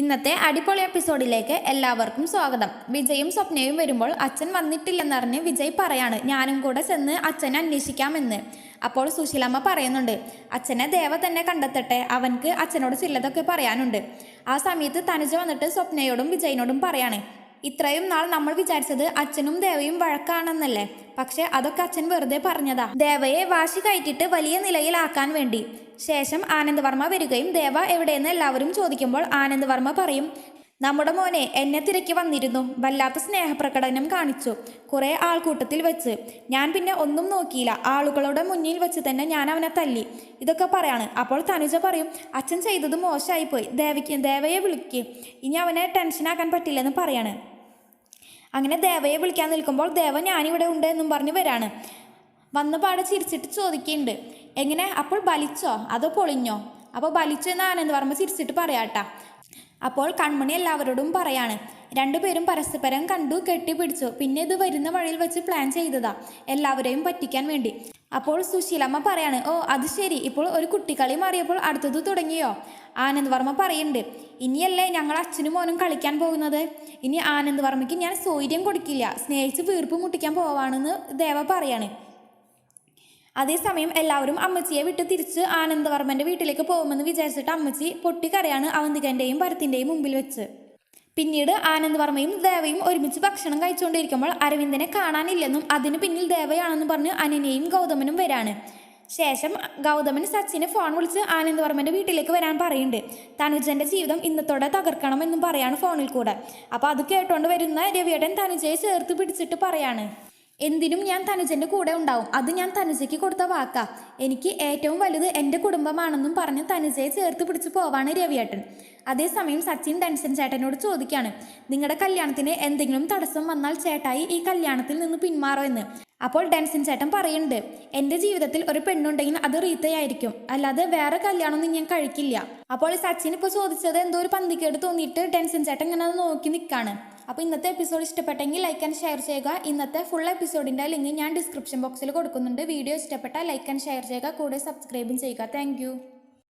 ഇന്നത്തെ അടിപൊളി എപ്പിസോഡിലേക്ക് എല്ലാവർക്കും സ്വാഗതം. വിജയും സ്വപ്നയും വരുമ്പോൾ അച്ഛൻ വന്നിട്ടില്ലെന്നറിഞ്ഞ് വിജയ് പറയാണ് ഞാനും കൂടെ ചെന്ന് അച്ഛനെ അന്വേഷിക്കാമെന്ന്. അപ്പോൾ സുശീലമ്മ പറയുന്നുണ്ട് അച്ഛനെ ദേവ തന്നെ കണ്ടെത്തട്ടെ അവൻക്ക് അച്ഛനോട് ചിലതൊക്കെ പറയാനുണ്ട്. ആ സമയത്ത് തനുജ വന്നിട്ട് സ്വപ്നയോടും വിജയിനോടും പറയാണ് ഇത്രയും നാൾ നമ്മൾ വിചാരിച്ചത് അച്ഛനും ദേവയും വഴക്കാണെന്നല്ലേ? പക്ഷെ അതൊക്കെ അച്ഛൻ വെറുതെ പറഞ്ഞതാ. ദേവയെ വാശി കയറ്റിട്ട് വലിയ നിലയിലാക്കാൻ വേണ്ടി. ശേഷം ആനന്ദവർമ്മ വരികയും ദേവ എവിടെയെന്ന് എല്ലാവരും ചോദിക്കുമ്പോൾ ആനന്ദവർമ്മ പറയും നമ്മുടെ മോനെ എന്നെ തിരക്കി വന്നിരുന്നു. വല്ലാത്ത സ്നേഹപ്രകടനം കാണിച്ചു കുറേ ആൾക്കൂട്ടത്തിൽ വെച്ച്. ഞാൻ പിന്നെ ഒന്നും നോക്കിയില്ല. ആളുകളുടെ മുന്നിൽ വെച്ച് തന്നെ ഞാൻ അവനെ തല്ലി. ഇതൊക്കെ പറയാണ്. അപ്പോൾ തനുജ പറയും അച്ഛൻ ചെയ്തത് മോശമായിപ്പോയി. ദേവയ്ക്ക് ദേവയെ വിളിക്ക്. ഇനി അവനെ ടെൻഷനാക്കാൻ പറ്റില്ലെന്ന് പറയാണ്. അങ്ങനെ ദേവയെ വിളിക്കാൻ നിൽക്കുമ്പോൾ ദേവ ഞാനിവിടെ ഉണ്ട് എന്നും പറഞ്ഞ് വരാണ്. വന്ന പാടെ ചിരിച്ചിട്ട് ചോദിക്കുന്നുണ്ട്. എങ്ങനെ? അപ്പോൾ ബലിച്ചോ? അതോ പൊളിഞ്ഞോ? അപ്പോൾ ബലിച്ചു എന്ന് ആനന്ദവർമ്മ ചിരിച്ചിട്ട് പറയാട്ടാ. അപ്പോൾ കൺമണി എല്ലാവരോടും പറയാണ് രണ്ടുപേരും പരസ്പരം കണ്ടു കെട്ടിപ്പിടിച്ചു. പിന്നെ ഇത് വരുന്ന വഴിയിൽ വെച്ച് പ്ലാൻ ചെയ്തതാ. എല്ലാവരെയും പറ്റിക്കാൻ വേണ്ടി. അപ്പോൾ സുശീലമ്മ പറയാണ് ഓ അത് ശരി. ഇപ്പോൾ ഒരു കുട്ടിക്കളി മാറിയപ്പോൾ അടുത്തത് തുടങ്ങിയോ? ആനന്ദ് വർമ്മ പറയുന്നുണ്ട് ഇനിയല്ലേ ഞങ്ങൾ അച്ഛനും മോനും കളിക്കാൻ പോകുന്നത്? ഇനി ആനന്ദ് വർമ്മയ്ക്ക് ഞാൻ സൗര്യം കൊടുക്കില്ല. സ്നേഹിച്ച് വീർപ്പ് മുട്ടിക്കാൻ പോവാണെന്ന് ദേവ പറയാണ്. അതേസമയം എല്ലാവരും അമ്മച്ചിയെ വിട്ട് തിരിച്ച് ആനന്ദവർമ്മന്റെ വീട്ടിലേക്ക് പോകുമെന്ന് വിചാരിച്ചിട്ട് അമ്മച്ചി പൊട്ടിക്കരയാണ് അവന്തികന്റെയും ഭരത്തിന്റെയും മുമ്പിൽ വെച്ച്. പിന്നീട് ആനന്ദവർമ്മയും ദേവയും ഒരുമിച്ച് ഭക്ഷണം കഴിച്ചുകൊണ്ടിരിക്കുമ്പോൾ അരവിന്ദനെ കാണാനില്ലെന്നും അതിന് പിന്നിൽ ദേവയാണെന്നും പറഞ്ഞ് അനനയും ഗൗതമനും വരാണ്. ശേഷം ഗൗതമൻ സച്ചിനെ ഫോൺ വിളിച്ച് ആനന്ദവർമ്മന്റെ വീട്ടിലേക്ക് വരാൻ പറയുന്നുണ്ട്. തനുജന്റെ ജീവിതം ഇന്നത്തോടെ തകർക്കണമെന്നും പറയാണ് ഫോണിൽ കൂടെ. അപ്പോൾ അത് കേട്ടോണ്ട് വരുന്ന രവിയേട്ടൻ തനുജയെ ചേർത്ത് പിടിച്ചിട്ട് പറയാണ്. എന്തിനും ഞാൻ തനുജന്റെ കൂടെ ഉണ്ടാവും. അത് ഞാൻ തനുജയ്ക്ക് കൊടുത്ത വാക്കാ. എനിക്ക് ഏറ്റവും വലുത് എന്റെ കുടുംബമാണെന്നും പറഞ്ഞ് തനുജയെ ചേർത്ത് പിടിച്ച് പോവാണ് രവിയേട്ടൻ. അതേസമയം സച്ചിൻ ടെൻഷൻ ചേട്ടനോട് ചോദിക്കുകയാണ് നിങ്ങളുടെ കല്യാണത്തിന് എന്തെങ്കിലും തടസ്സം വന്നാൽ ചേട്ടായി ഈ കല്യാണത്തിൽ നിന്ന് പിന്മാറോ എന്ന്? അപ്പോൾ ഡെൻസൻ ചേട്ടൻ പറയുന്നുണ്ട് എന്റെ ജീവിതത്തിൽ ഒരു പെണ്ണുണ്ടെങ്കിൽ അത് റീത്തയായിരിക്കും. അല്ലാതെ വേറെ കല്യാണമൊന്നും ഞാൻ കഴിക്കില്ല. അപ്പോൾ സച്ചിൻ ഇപ്പോൾ ചോദിച്ചത് എന്തോ ഒരു പന്തിക്കേട് തോന്നിയിട്ട് ഡെൻസൻ ചേട്ടൻ ഇങ്ങനെ നോക്കി നിൽക്കാണ് അപ്പോൾ ഇന്നത്തെ എപ്പിസോഡ് ഇഷ്ടപ്പെട്ടെങ്കിൽ ലൈക്ക് ആൻഡ് ഷെയർ ചെയ്യുക. ഇന്നത്തെ ഫുൾ എപ്പിസോഡിന്റെ ലിങ്ക് ഞാൻ ഡിസ്ക്രിപ്ഷൻ ബോക്സിൽ കൊടുക്കുന്നുണ്ട്. വീഡിയോ ഇഷ്ടപ്പെട്ടാൽ ലൈക്ക് ആൻഡ് ഷെയർ ചെയ്യുക. കൂടെ സബ്സ്ക്രൈബും ചെയ്യുക. താങ്ക്